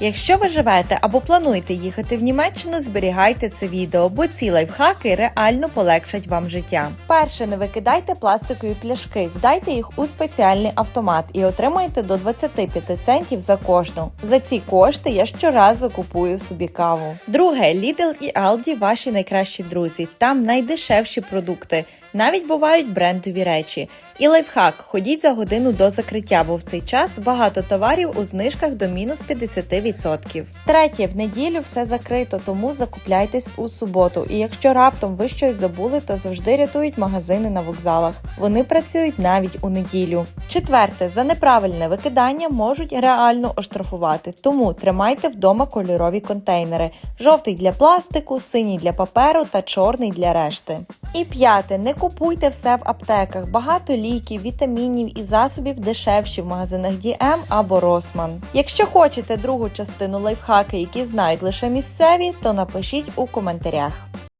Якщо ви живете або плануєте їхати в Німеччину, зберігайте це відео, бо ці лайфхаки реально полегшать вам життя. Перше, не викидайте пластикові пляшки, здайте їх у спеціальний автомат і отримайте до 25 центів за кожну. За ці кошти я щоразу купую собі каву. Друге, Lidl і Aldi – ваші найкращі друзі. Там найдешевші продукти. Навіть бувають брендові речі. І лайфхак: ходіть за годину до закриття, бо в цей час багато товарів у знижках до мінус 50%. Третє, в неділю все закрито, тому закупляйтесь у суботу. І якщо раптом ви щось забули, то завжди рятують магазини на вокзалах. Вони працюють навіть у неділю. Четверте, за неправильне викидання можуть реально оштрафувати, тому тримайте вдома кольорові контейнери: жовтий для пластику, синій для паперу та чорний для решти. І п'яте, не купуйте все в аптеках. Багато ліків, вітамінів і засобів дешевші в магазинах DM або Rossmann. Якщо хочете другу частину лайфхаки, які знають лише місцеві, то напишіть у коментарях.